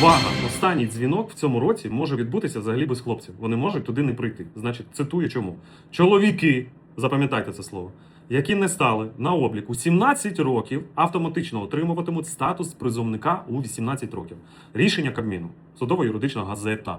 Увага! Останній дзвінок в цьому році може відбутися взагалі без хлопців. Вони можуть туди не прийти. Значить, цитую чому. Чоловіки, запам'ятайте це слово, які не стали на облік у 17 років, автоматично отримуватимуть статус призовника у 18 років. Рішення Кабміну. Судово-юридична газета.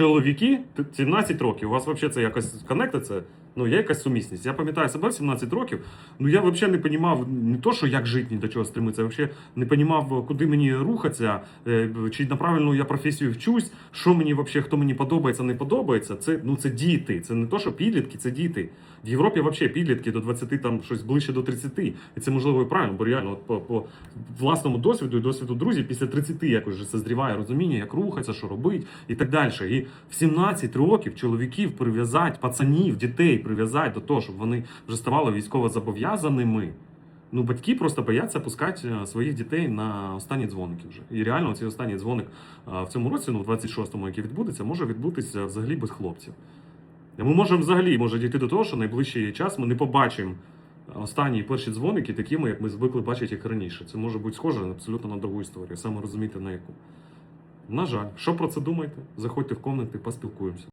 Чоловіки, т- 17 років. У вас взагалі це якось коннектиться? Ну, є якась сумісність. Я пам'ятаю себе в 17 років. Ну я взагалі не розумів не то, що як жити, ні до чого стремитися. Взагалі не розумів, куди мені рухатися, е, чи на правильну я професію вчусь, що мені взагалі, хто мені подобається, не подобається. Це ну це діти. Це не то, що підлітки, це діти. В Європі взагалі підлітки до 20, там щось ближче до 30. І це можливо і правильно, бо реально от по, по власному досвіду і досвіду друзів після 30 якось вже созріває розуміння, як рухатися, що робити і так далі. І в 17 років чоловіків прив'язати, пацанів, дітей прив'язати до того, щоб вони вже ставали військово зобов'язаними. Ну, батьки просто бояться пускати е, своїх дітей на останні дзвоники вже. І реально цей останній дзвоник е, в цьому році, ну, в 26-му, який відбудеться, може відбутися взагалі без хлопців. І Ми можемо взагалі може дійти до того, що найближчий час ми не побачимо останні і перші дзвоники такими, як ми звикли бачити їх раніше. Це може бути схоже абсолютно на другу історію, саме розуміти на яку. На жаль, що про це думаєте? Заходьте в комнати, поспілкуємося.